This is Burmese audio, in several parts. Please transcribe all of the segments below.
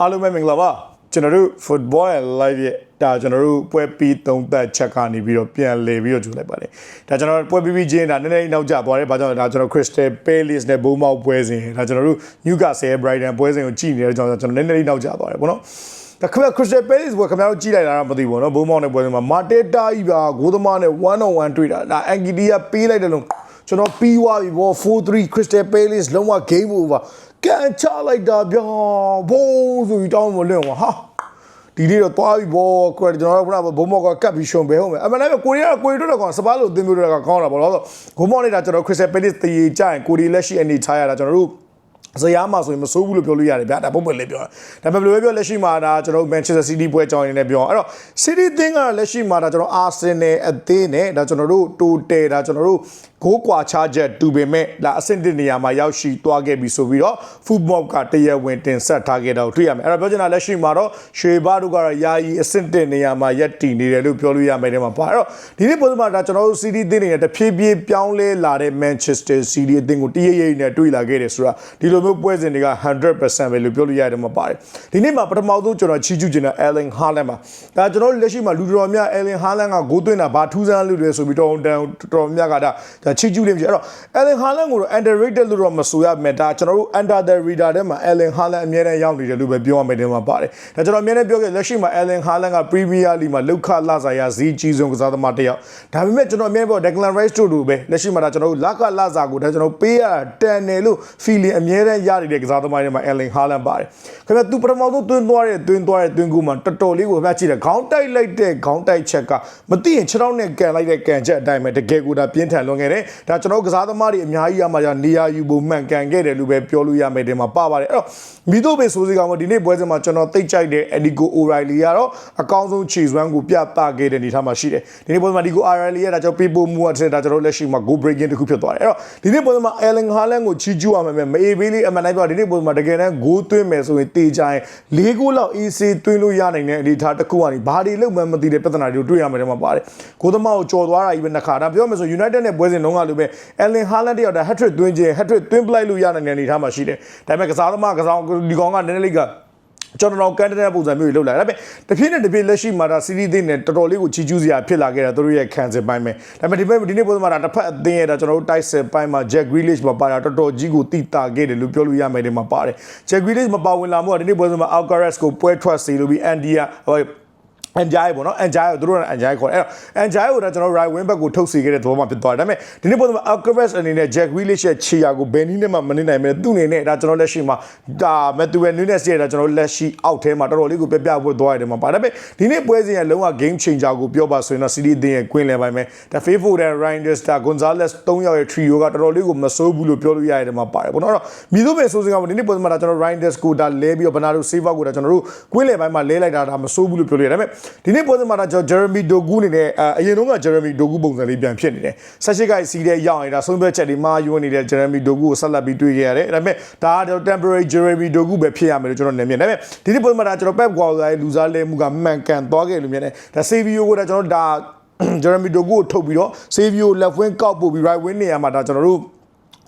အားလုံးပဲမင်္ဂလာပါကျွန်တော်တို့ football and live ရဲ့ဒါကျွန်တော်တို့ပွဲပြီးသုံးသက်ချက်ကနေပြီးတော့ပြန်လည်ပြီးတော့ကြိုလိုက်ပါတယ်ဒါကျွန်တော်ပွဲပြီးပြီးချင်းဒါနည်းနည်းနောက်ကျသွားတယ်ဘာကြောင့်လဲဒါကျွန်တော် Crystal Palace နဲ့ Bournemouth ပွဲစဉ်ဒါကျွန်တော်တို့ Newcastle Brighton ပွဲစဉ်ကိုကြည့်နေတဲ့ကြောင့်ကျွန်တော်နည်းနည်းနောက်ကျသွားတယ်ပေါ့နော်ဒါခင်ဗျ Crystal Palace ပွဲခင်ဗျားတို့ကြည့်လိုက်တာတော့မသိဘူးပေါ့နော် Bournemouth နဲ့ပွဲစဉ်မှာ Mateta ကြီးပါဂိုးသမားနဲ့1 on 1တွေ့တာဒါ Angidia ပေးလိုက်တယ်လို့ကျွန်တော်ပြီးသွားပြီပေါ့4-3 Crystal Palace လုံးဝ game over ကန်ချလိုက်တာဗျာဘိုးဆိုပြီးတောင်းမလွင့်ပါဟာဒီနေ့တော့သွားပြီဘောကိုကျွန်တော်တို့ခုနကဘုံမော့ကကပ်ပြီးရှုံပဲဟုတ်မယ်အမှန်တကယ်ကိုရီးယားကိုရီးတို့တော့စပါးလို့အသင်းမျိုးတွေကကောင်းတာပေါ့လို့ဂုံမော့နေတာကျွန်တော်ခရစ်စတယ်ပယ်လစ်တည်ကြရင်ကိုရီလက်ရှိအနေထားရတာကျွန်တော်တို့ဇယားမှာဆိုရင်မစိုးဘူးလို့ပြောလို့ရတယ်ဗျာဒါပုံပွင့်လေးပြောတာဒါပေမဲ့ဘယ်လိုပဲပြောလက်ရှိမှာဒါကျွန်တော် Manchester City ပွဲကြောင်းနေနေပြောအဲ့တော့ City သင်းကလက်ရှိမှာဒါကျွန်တော် Arsenal အသင်းနဲ့ဒါကျွန်တော်တို့တိုတယ်ဒါကျွန်တော်တို့ ဂိုးကွာချချက်တူပေမဲ့ဒါအဆင့်တစ်နေရာမှာရောက်ရှိသွားခဲ့ပြီဆိုပြီးတော့ football ကတရားဝင်တင်ဆက်ထားခဲ့တာကိုတွေ့ရမယ်အဲ့တော့ပြောချင်တာလက်ရှိမှာတော့ရွှေဘာတို့ကတော့ယာယီအဆင့်တစ်နေရာမှာရပ်တည်နေတယ်လို့ပြောလို့ရမယ်တဲ့မှာပါအဲ့တော့ဒီနေ့ပုံစံမှာဒါကျွန်တော်တို့ City သင်းနေတဲ့တဖြည်းဖြည်းပြောင်းလဲလာတဲ့ Manchester City အသင်းကိုတရရိပ်နဲ့တွေ့လာခဲ့တယ်ဆိုတာဒီလိုမျိုးပွဲစဉ်တွေက100%ပဲလို့ပြောလို့ရတယ်မှာပါတယ်ဒီနေ့မှာပထမဆုံးကျွန်တော်ချီးကျူးချင်တဲ့ Erling Haaland ပါဒါကျွန်တော်တို့လက်ရှိမှာလူတော်များ Erling Haaland ကဂိုးသွင်းတာဘာထူးဆန်းလို့လဲဆိုပြီးတော်တော်တော်များကဒါချီးကျူးလိမ့်မယ်အဲ့တော့ Erling Haaland ကိုတော့ underrated လို့တော့မဆိုရမယ်ဒါကျွန်တော်တို့ under the radar ထဲမှာ Erling Haaland အများနဲ့ရောက်နေတယ်လို့ပဲပြောရမယ်ဒီမှာပါတယ်ဒါကျွန်တော်အများနဲ့ပြောခဲ့လက်ရှိမှာ Erling Haaland က Premier League မှာလောက်ခလာစာရဈေးကြီးဆုံးကစားသမားတစ်ယောက်ဒါပေမဲ့ကျွန်တော်အများပြော Declan Rice တို့လိုပဲလက်ရှိမှာဒါကျွန်တော်တို့လကလာစာကိုဒါကျွန်တော်ပေးရတာတန်တယ်လို့ feeling အများနဲ့ရနေတဲ့ကစားသမားတွေမှာ Erling Haaland ပါတယ်ခင်ဗျသူပထမဆုံးတွင်းသွားတဲ့တွင်းသွားတဲ့တွင်းကူမှာတော်တော်လေးကိုမှတ်ကြည့်တယ်ခေါင်းတိုက်လိုက်တဲ့ခေါင်းတိုက်ချက်ကမသိရင်ခြေထောက်နဲ့ကန်လိုက်တဲ့ကန်ချက်အတိုင်းပဲတကယ်ကိုဒါပြင်းထန်လွန်ခဲ့တယ်ဒါကျွန်တော်ကစားသမားတွေအများကြီးရမှာじゃနေရာယူဖို့မှန်ကန်ခဲ့တယ်လို့ပဲပြောလို့ရမယ်ဒီမှာပါပါတယ်အဲ့တော့မိတို့ပဲဆိုစီကောင်မဒီနေ့ပွဲစဉ်မှာကျွန်တော်သိကြိုက်တဲ့ Edigo O'Reilly ကတော့အကောင်းဆုံးခြေစွမ်းကိုပြသခဲ့တဲ့အနေထားမှာရှိတယ်ဒီနေ့ပွဲစဉ်မှာ Edigo O'Reilly ကဒါကျွန်တော်ပြပို့မှုတဲ့ဒါကျွန်တော်လက်ရှိမှာ go breaking တခုဖြစ်သွားတယ်အဲ့တော့ဒီနေ့ပွဲစဉ်မှာ Erling Haaland ကိုချီးကျူးရမယ်မအေးဘေးလေးအမှန်တိုင်းပြောဒီနေ့ပွဲစဉ်မှာတကယ်တမ်း goal သွင်းမယ်ဆိုရင်တေးကြရင်၄ goal လောက် AC သွင်းလို့ရနိုင်တဲ့အနေထားတစ်ခုကနေဘာတွေလုပ်မှမသိတဲ့ပြဿနာတွေကိုတွေ့ရမယ်တဲ့မှာပါတယ်ကိုသမားကိုကြော်သွားတာကြီးပဲနှစ်ခါဒါပြောမယ်ဆို United နဲ့ပွဲစဉ်လုံးကလိုပဲ Erling Haaland တယောက်ဒါ hat-trick သွင်းခြင်း hat-trick သွင်းပလိုက်လို့ရနိုင်တဲ့အနေထားမှာရှိတယ်ဒါပေမဲ့ကစားသမားကစားဒီကောင်ကနည်းနည်းလေးကကျွန်တော်ကန်တဲ့ပုံစံမျိုးတွေလုပ်လာဒါပေမဲ့တစ်ဖြည်းနဲ့တစ်ဖြည်းလက်ရှိမှာဒါစီးရီးသိန်းနဲ့တော်တော်လေးကိုချီကျူးစရာဖြစ်လာခဲ့တာသူတို့ရဲ့ခံစစ်ပိုင်းပဲဒါပေမဲ့ဒီဘက်ဒီနေ့ပုံစံမှာဒါတစ်ဖက်အသင်းရဲ့ဒါကျွန်တော်တို့တိုက်စစ်ပိုင်းမှာ Jack Grealish မှာပါတာတော်တော်ကြီးကိုတိတာခဲ့တယ်လို့ပြောလို့ရမယ်ဒီမှာပါတယ် Jack Grealish မပါဝင်လာမှုကဒီနေ့ပုံစံမှာ Alcaraz ကိုပွဲထွက်စေလို့ပြီး Andia ဟို အန်ဂျိုင်ပေါ့နော်အန်ဂျိုင်ကိုတို့ကအန်ဂျိုင်ခေါ်တယ်အဲ့တော့အန်ဂျိုင်ကိုတော့ကျွန်တော် right wing back ကိုထုတ်စီခဲ့တဲ့သဘောမှဖြစ်သွားတယ်ဒါပေမဲ့ဒီနေ့ပုံစံမှာ Alcaraz အနေနဲ့ Jack Grealish ရဲ့ခြေရာကိုဘယ်နည်းနဲ့မှမနေနိုင်မဲ့သူ့အနေနဲ့ဒါကျွန်တော်လက်ရှိမှာဒါ Matthew Nunes ရဲ့ဒါကျွန်တော်လက်ရှိအောက်ထဲမှာတော်တော်လေးကိုပြပြဖို့သွားရတယ်မှာပါဒါပေမဲ့ဒီနေ့ပွဲစဉ်ရဲ့လုံးဝ game changer ကိုပြောပါဆိုရင်တော့ City အသင်းရဲ့ queen လဲပိုင်းပဲဒါ Faithful နဲ့ Reinders ဒါ Gonzalez ၃ယောက်ရဲ့ trio ကတော်တော်လေးကိုမစိုးဘူးလို့ပြောလို့ရတယ်မှာပါတယ်ပေါ့နော်အဲ့တော့မြည်သူပဲဆိုစင်ကဒီနေ့ပွဲစဉ်မှာဒါကျွန်တော် Reinders ကိုဒါလဲပြီးတော့ Bernardo Silva ကိုဒါကျွန်တော်တို့ queen လဲပိုင်းမှာလဲလိုက်တာဒါမစိုးဘူးလို့ပြောလို့ရတယ်ဒါပေမဲ့ဒီနေ့ပွဲစဉ်မှာဒါကျွန်တော် Jeremy Dogu အနေနဲ့အရင်တုန်းက Jeremy Dogu ပုံစံလေးပြန်ဖြစ်နေတယ်ဆက်ရှိကစီးတဲ့ရောက်နေတာဆုံးဖြတ်ချက်တွေမှာယူနေတဲ့ Jeremy Dogu ကိုဆက်လက်ပြီးတွေ့ခဲ့ရတယ်ဒါပေမဲ့ဒါကတော့ temporary Jeremy Dogu ပဲဖြစ်ရမယ်လို့ကျွန်တော်နေမြင်ဒါပေမဲ့ဒီနေ့ပွဲမှာဒါကျွန်တော် Pep Guardiola ရဲ့လူစားလဲမှုကမှန်ကန်သွားခဲ့လို့မြင်တယ်ဒါ Savio ကိုဒါကျွန်တော်ဒါ Jeremy Dogu ကိုထုတ်ပြီးတော့ Savio left wing ကောက်ပို့ပြီး right wing နေရာမှာဒါကျွန်တော်တို့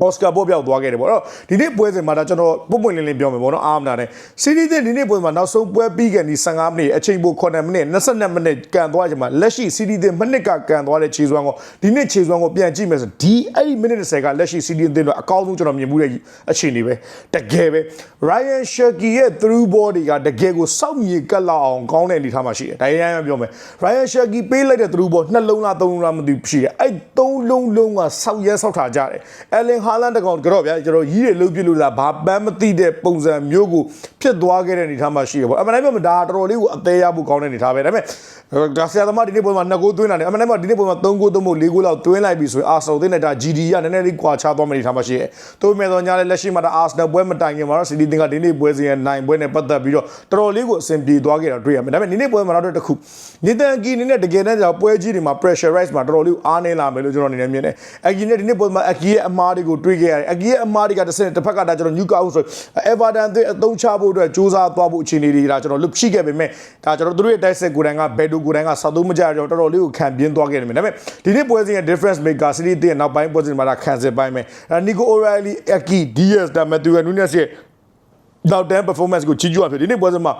အော်စကာပေါ်ပြောက်သွားခဲ့တယ်ပေါ့နော်ဒီနေ့ပွဲစဉ်မှာဒါကျွန်တော်ပုံပွင့်လင်းလင်းပြောမယ်ပေါ့နော်အားမနာနဲ့စီးရီးတဲ့ဒီနေ့ပွဲမှာနောက်ဆုံးပွဲပြီးကန်ဒီ15မိနစ်အချိန်ပို9မိနစ်22မိနစ်ကန်သွားချိန်မှာလက်ရှိစီးရီးတဲ့မိနစ်ကကန်သွားတဲ့ခြေစွမ်းကိုဒီနေ့ခြေစွမ်းကိုပြန်ကြည့်မယ်ဆိုဒီအဲ့ဒီမိနစ်30ကလက်ရှိစီးရီးတဲ့တော့အကောင်းဆုံးကျွန်တော်မြင်မှုတဲ့အခြေအနေပဲတကယ်ပဲ Ryan Shaki ရဲ့ through ball တွေကတကယ်ကိုစောက်မြေကတ်လောက်အောင်ကောင်းတဲ့အနေထားမှာရှိတယ်ဒါရမ်းပြောမယ် Ryan Shaki ပေးလိုက်တဲ့ through ball နှလုံးလားသုံးလုံးလားမသိဘူးရှိတယ်အဲ့သုံးလုံးလုံးကစောက်ရဲစောက်ထားကြတယ် Ellen ဟာလန်တကောင်ကြော့ဗျာကျွန်တော်ကြီးတွေလှုပ်ပြလို့လားဘာပန်းမသိတဲ့ပုံစံမျိုးကိုဖြစ်သွားခဲ့တဲ့အနေထားမှာရှိရပေါ့အမှန်တိုင်းပြောမှာဒါတော်တော်လေးကိုအသေးရဖို့ကောင်းတဲ့အနေထားပဲဒါပေမဲ့ဒါဆရာသမားဒီနေ့ပုံမှာ2ဂိုးသွင်းလာတယ်အမှန်တိုင်းပြောဒီနေ့ပုံမှာ3ဂိုးသုံးဖို့4ဂိုးလောက်သွင်းလိုက်ပြီဆိုရင်အာဆယ်သိနေတာ GD ကနည်းနည်းလေးကွာခြားသွားမယ့်အနေထားမှာရှိရဲသို့မဲ့တော့ညာလည်းလက်ရှိမှာဒါအာဆယ်ပွဲမတိုင်ခင်မှာတော့စီတီတင်ကဒီနေ့ပွဲစဉ်ရဲ့နိုင်ပွဲနဲ့ပတ်သက်ပြီးတော့တော်တော်လေးကိုအဆင်ပြေသွားခဲ့တာတွေ့ရမယ်ဒါပေမဲ့ဒီနေ့ပွဲမှာတော့တစ်ခုနေတန်ကီအနေနဲ့တကယ်တမ်းကျပွဲကြီးတွေမှာ pressurize မှာတော်တော်လေးအားနေလာမယ်လို့ကျွန်တော်အနေနဲ့မြင်တယ်အကီနဲ့ဒီနေ့ပွဲမှာအကီရဲ့အမားတွေကိုတွေ့ခဲ့ရတယ်အကီရဲ့အမားတွေကတစ်စက်တစ်ဖက်ကဒါကျွန်တော် new cow ဆို Everton အအသုံးချဖို့အတွက်စူးစမ်းသွားဖို့အခြေအနေတွေဒါကျွန်တော်လွတ်ရှိခဲ့ပေမဲ့ဒါကျွန်တော်တို့ရဲ့တိုက်ဆက်ကိုယ်တိုင်ကဘယ်ဒိုကိုယ်တိုင်ကစောက်သုံးမကြတော့တော်တော်လေးကိုခံပြင်းသွားခဲ့တယ်ဒါပေမဲ့ဒီနေ့ပွဲစဉ်ရဲ့ difference maker city တဲ့နောက်ပိုင်းပွဲစဉ်မှာဒါခံစစ်ပိုင်းပဲနီကို O'Reilly အကီ DS ဒါ Matthew Nunes ရဲ့နောက်တန်း performance ကိုကြီးကျူးရဖြစ်ဒီနေ့ပွဲစဉ်မှာ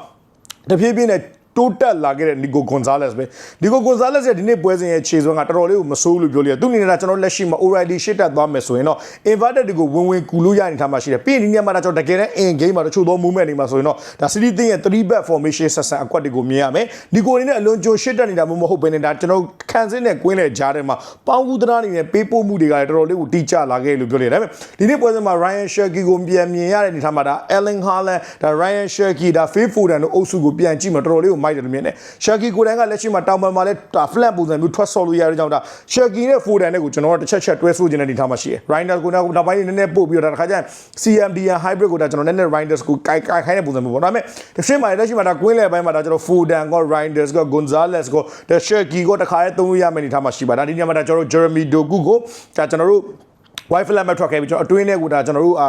တဖြည်းဖြည်းနဲ့ တိုးတက်လာခဲ့တဲ့နီကိုဂွန်ဇာလက်စ်ပဲနီကိုဂွန်ဇာလက်စ်ရဲ့ဒီနေ့ပွဲစဉ်ရဲ့ခြေစွမ်းကတော်တော်လေးကိုမဆိုးလို့ပြောလို့ရသူအနေနဲ့ကျွန်တော်လက်ရှိမှာ O'Reilly ရှစ်တက်သွားမယ်ဆိုရင်တော့ inverted တွေကိုဝင်ဝင်ကူလို့ရနေထားမှရှိတယ်ပြီးရင်ဒီနေ့မှာတော့ကျွန်တော်တကယ်တမ်း in game မှာတချို့သော movement တွေမှာဆိုရင်တော့ဒါ City တင်းရဲ့3 back formation ဆက်ဆံအကွက်တွေကိုမြင်ရမယ်နီကိုအနေနဲ့အလွန်ကြိုရှစ်တက်နေတာမျိုးမဟုတ်ဘဲနဲ့ဒါကျွန်တော်ခံစင်းနဲ့ကွင်းနဲ့ကြားထဲမှာပေါင်းကူသနာနေနဲ့ပေးပို့မှုတွေကလည်းတော်တော်လေးကိုတိကျလာခဲ့လို့ပြောလို့ရတယ်ဒါပေမဲ့ဒီနေ့ပွဲစဉ်မှာ Ryan Shaki ကိုပြန်မြင်ရတဲ့အနေထားမှာဒါ Erling Haaland ဒါ Ryan Shaki ဒါ Phil Foden တို့အုပ်စုကိုပြန်ကြည့်မှာတော်တော်လေးကိုမိုက်တယ်လို့မြင်တယ် Shaki ကိုယ်တိုင်ကလက်ရှိမှာတောင်ပံမှာလည်းဒါ flat ပုံစံမျိုးထွက်ဆော်လို့ရတဲ့ကြောင့်ဒါ Shaki နဲ့ Foden နဲ့ကိုကျွန်တော်တို့တစ်ချက်ချက်တွဲဆိုခြင်းတဲ့အနေထားမှာရှိတယ် Reinders ကိုနောက်နောက်ပိုင်းနည်းနည်းပို့ပြီးတော့ဒါတစ်ခါကျရင် CMDN hybrid ကိုဒါကျွန်တော်နည်းနည်း Reinders ကိုကိုက်ကိုက်ခိုင်းတဲ့ပုံစံမျိုးပေါ့ဒါပေမဲ့ဒီရှင်းမှာလက်ရှိမှာဒါကွင်းလေပိုင်းမှာဒါကျွန်တော် Foden က Reinders က Gonzalez ကိုဒါ Shaki ကိုတစ်ခါရဲသုံးလို့ရမယ့်အနေထားမှာရှိပါဒါဒီညမှာဒါကျွန်တော်တို့ Jeremy Doku ကိုဒါကျွန်တော်တို့ wifi လက်မဲ့ထွက်ခဲ့ပြီးကျွန်တော်အတွင်းထဲကိုဒါကျွန်တော်တို့အာ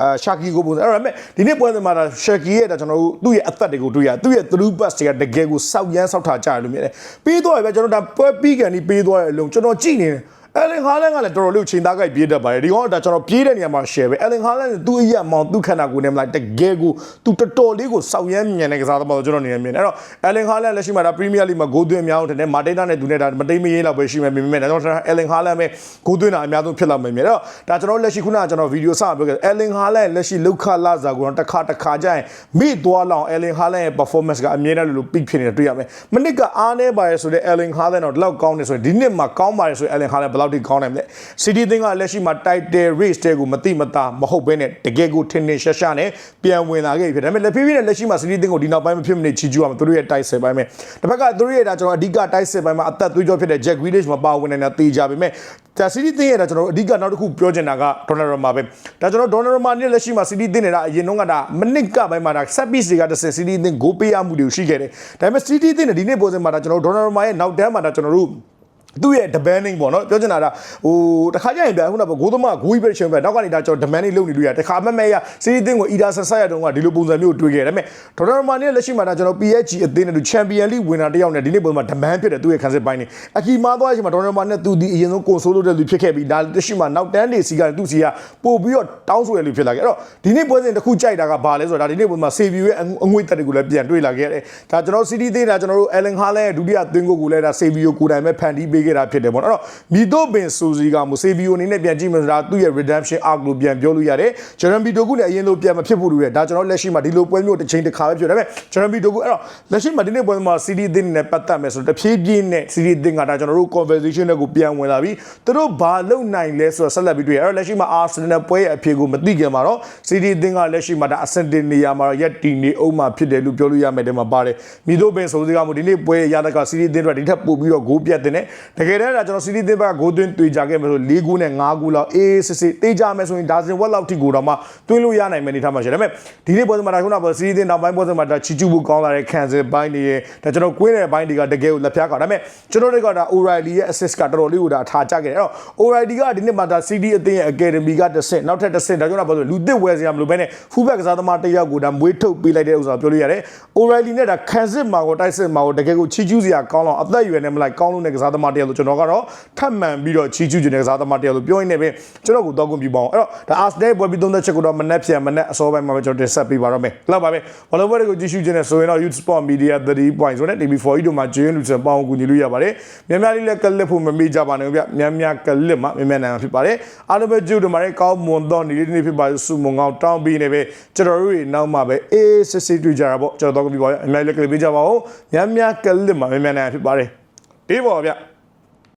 အာရှာကီကိုပုံစံအဲ့တော့မဲ့ဒီနေ့ပွဲစဉ်မှာဒါရှာကီရဲ့ဒါကျွန်တော်တို့သူ့ရဲ့အသက်တွေကိုတွေ့ရသူ့ရဲ့ through pass တွေကတကယ်ကိုစောက်ရမ်းစောက်ထားကြတယ်လို့မြင်တယ်ပြီးတော့ပဲကျွန်တော်ဒါပွဲပြီးကန်ဒီပြီးသွားတဲ့အလုံးကျွန်တော်ကြည့်နေတယ် အလင်ဟာလန်ကလည်းတော်တော်လေးချိန်သားကြိုက်ပြေးတတ်ပါတယ်ဒီကောင်ကဒါကျွန်တော်ပြေးတဲ့နေရာမှာ share ပဲအလင်ဟာလန်သူ့အရက်မောင်သူ့ခန္ဓာကိုယ်နဲ့မလားတကယ်ကိုသူတော်တော်လေးကိုစောက်ရမ်းမြန်တဲ့ကစားသမားတော့ကျွန်တော်နေနေမြင်တယ်အဲ့တော့အလင်ဟာလန်လက်ရှိမှာဒါ Premier League မှာဂိုးသွင်းအများအောင်တယ်မာတေးနာနဲ့သူနဲ့ဒါမတိမ်မရေးလောက်ပဲရှိမယ်မြင်မြင်ဒါကျွန်တော်အလင်ဟာလန်ပဲဂိုးသွင်းတာအများဆုံးဖြစ်လာမယ်မြင်တယ်အဲ့တော့ဒါကျွန်တော်လက်ရှိခုနကကျွန်တော်ဗီဒီယိုစပြောခဲ့အလင်ဟာလန်လက်ရှိလောက်ခလာစာကိုတော့တစ်ခါတစ်ခါကျရင်မိသွားလောက်အလင်ဟာလန်ရဲ့ performance ကအမြဲတမ်းလို့ peak ဖြစ်နေတာတွေ့ရမယ်မနစ်ကအားနေပါရဲဆိုတဲ့အလင်ဟာလန်တော့ဒီလောက်ကောင်းနေဆိုရင်ဒီနှစ်မှာကောင်းပါရဲဆိုရင်အလင်ဟာလန်ဘယ်လောက်ထိကောင်းနိုင်မလဲ City သင်းကလက်ရှိမှာ title race တဲ့ကိုမတိမတာမဟုတ်ဘဲနဲ့တကယ်ကိုထင်ထင်ရှားရှားနဲ့ပြန်ဝင်လာခဲ့ပြီဖြစ်တယ်ဒါပေမဲ့လက်ဖြည်းဖြည်းနဲ့လက်ရှိမှာ City သင်းကိုဒီနောက်ပိုင်းမဖြစ်မနေချီကျူးရမှာသူတို့ရဲ့ title ဆယ်ပိုင်းပဲတစ်ဖက်ကသူတို့ရဲ့ဒါကျွန်တော်အဓိက title ဆယ်ပိုင်းမှာအသက်သွေးကြောဖြစ်တဲ့ Jack Grealish မပါဝင်နိုင်တာတေးကြပေမဲ့ဒါ City သင်းရဲ့ဒါကျွန်တော်အဓိကနောက်တစ်ခုပြောချင်တာက Donnarumma ပဲဒါကျွန်တော် Donnarumma နဲ့လက်ရှိမှာ City သင်းနေတာအရင်တုန်းကဒါမနစ်ကပိုင်းမှာဒါ set piece တွေကတစ်ဆင့် City သင်းဂိုးပေးရမှုတွေရှိခဲ့တယ်ဒါပေမဲ့ City သင်းနဲ့ဒီနေ့ပုံစံမှာဒါကျွန်တော် Donnarumma ရဲ့နောက်တန်းမှာဒါကျွန်တော်တို့ သူ့ရဲ့ demanding ပေါ့နော်ပြောချင်တာကဟိုတခါကျရင်ပြခုနကဂိုးသမားဂိုးကြီးပဲရှင်ပဲနောက်ကနေဒါကျွန်တော် demanding လုပ်နေလို့ရတခါမမဲရစီးရီးတင်းကိုအီဒါဆန်ဆက်ရတုန်းကဒီလိုပုံစံမျိုးတွေ့ခဲ့တယ်ဒါပေမဲ့ဒေါ်လာမာနဲ့လက်ရှိမှာဒါကျွန်တော် PSG အသင်းနဲ့သူ Champion League ဝင်တာတယောက်နဲ့ဒီနေ့ပုံမှာ demand ဖြစ်တယ်သူ့ရဲ့ခံစစ်ပိုင်းနေအကီမာသွားချိန်မှာဒေါ်လာမာနဲ့သူဒီအရင်ဆုံးကွန်ဆိုးလုပ်တဲ့လူဖြစ်ခဲ့ပြီးဒါလက်ရှိမှာနောက်တန်းနေစီကသူ့စီကပို့ပြီးတော့တောင်းဆိုရလူဖြစ်လာခဲ့အဲ့တော့ဒီနေ့ပွဲစဉ်တစ်ခုကြိုက်တာကဘာလဲဆိုတော့ဒါဒီနေ့ပုံမှာ Savio ရဲ့အငွေတက်တွေကိုလည်းပြန်တွေ့လာခဲ့တယ်ဒါကျွန်တော် City သေးတာကျွန်တော်တို့ Ellen Haaland ရဲ့ဒုတိယသွင်းကိုကိုလည်းဒါ Savio ကိုယ်တိုင်ပဲဖန်တီးပေးခဲ့တာဖြစ်တယ်ပေါ့နော်အဲ့တော့မီတိုပင်စူစီကမူ Savio အနေနဲ့ပြန်ကြည့်မှဆိုတာသူ့ရဲ့ redemption arc လို့ပြန်ပြောလို့ရတယ် Jeremy Doku လည်းအရင်လိုပြန်မဖြစ်ဖို့လို့ရဒါကျွန်တော်လက်ရှိမှာဒီလိုပွဲမျိုးတစ်ချိန်တစ်ခါပဲဖြစ်တယ်ဒါပေမဲ့ Jeremy Doku အဲ့တော့လက်ရှိမှာဒီနေ့ပွဲမှာ City သင်းနဲ့ပတ်သက်မယ်ဆိုတော့တဖြည်းဖြည်းနဲ့ City သင်းကဒါကျွန်တော်တို့ conversation တွေကိုပြန်ဝင်လာပြီးသူတို့ဘာလုပ်နိုင်လဲဆိုတော့ဆက်လက်ပြီးတွေ့ရအဲ့တော့လက်ရှိမှာ Arsenal နဲ့ပွဲရဲ့အဖြေကိုမသိခင်မှာတော့ City သင်းကလက်ရှိမှာဒါအဆင့်တင်နေရာမှာတော့ရက်တီနေအောင်မှာဖြစ်တယ်လို့ပြောလို့ရမယ်တဲ့မှာပါတယ်မိတို့ပင်ဆိုစီကမှဒီနေ့ပွဲရတဲ့က City သင်းတို့ဒီထက်ပိုပြီးတော့ဂိုးပြတ်တဲ့နဲ့တကယ်တမ်းကကျွန်တော် City သင်းဘက်ကဂိုးသွင်းတွေ့ကြခဲ့မယ်ဆို၄ဂိုးနဲ့၅ဂိုးလောက်အေးစစ်စစ်တေးကြမယ်ဆိုရင်ဒါစင်ဝက်လောက်ထိကိုတော့မှသွင်းလို့ရနိုင်မယ်အနေထားမှာရှိတယ်ဒါပေမဲ့ဒီနေ့ပွဲစဉ်မှာဒါခုနက City သင်းနောက်ပိုင်းပွဲစဉ်မှာဒါချီကျူဖို့ကောင်းလာတဲ့ခံစစ်ပိုင်းတွေဒါကျွန်တော်ကွင်းတဲ့ပိုင်းတွေကတကယ်ကိုလက်ဖျားကောက်ဒါပေမဲ့ကျွန်တော်တို့ကဒါ O'Reilly ရဲ့ assist ကတော်တော်လေးကိုဒါထားကြခဲ့တယ်အဲ့တော့ O'Reilly ကဒီနေ့မှာဒါ CD အသင်းရဲ့ academy ကတစ်ဆင့်နောက်ထပ်တစ်ဆင့်ဒါကြောင့်တော့ဘာလို့လူသစ်ဝယ်စရာမလိုဘဲနဲ့ fullback ကစားသမားတစ်ယောက်ကိုဒါမွေးထုတ်ပေးလိုက်တဲ့ဥစ္စာပြောလို့ရတယ် O'Reilly နဲ့ဒါခံစစ်မှာကိုတိုက်စစ်မှာကိုတကယ်ကိုချီကျူးစရာကောင်းတော့အသက်အရွယ်နဲ့မလိုက်ကောင်းလို့တဲ့ကစားသမားတစ်ယောက်လို့ကျွန်တော်ကတော့ထပ်မံပြီးတော့ချီကျူးခြင်းတဲ့ကစားသမားတစ်ယောက်လို့ပြောရင်းနဲ့ပဲကျွန်တော်ကိုတော့ကွန်ပြပါအောင်အဲ့တော့ဒါ Arsenal ပွဲပြီးသုံးသက်ချက်ကိုတော့မနှက်ပြန်မနှက်အစောပိုင်းမှာပဲကျွန်တော်တင်ဆက်ပေးပါတော့မယ်လောက်ပါပဲဘာလို့ပွဲတွေကိုကြည့်ရှုခြင်းနဲ့ဆိုရင်တော့ Youth Sport Media 3 point ဆိုတဲ့ TV4 ကြီးတို့မှာဂျင်းလူစံပေါင်းကူညီလို့ရပါတယ်များများလေးလည်းကလစ်ဖို့မမေ့ကြပါနဲ့ဗျများများကလစ်မှာများများနိုင်မှာဖြစ်ပါတယ်အားလုံးပဲကြိုးတို့မှာလည်းကောင်းမွန်တော့နေ့လေးနေ့ဖြစ်ပါစုမုံကောင်းတောင်းပြီးနေပဲကျွန်တော်တို့တွေနောက်မှာပဲအေးစစ်စစ်တွေ့ကြတာပေါ့ကျွန်တော်တော့ကြည့်ပါရအများကြီးလည်းကလစ်ပေးကြပါဦးများများကလစ်မှာများများနိုင်မှာဖြစ်ပါတယ်တေးပါဗျ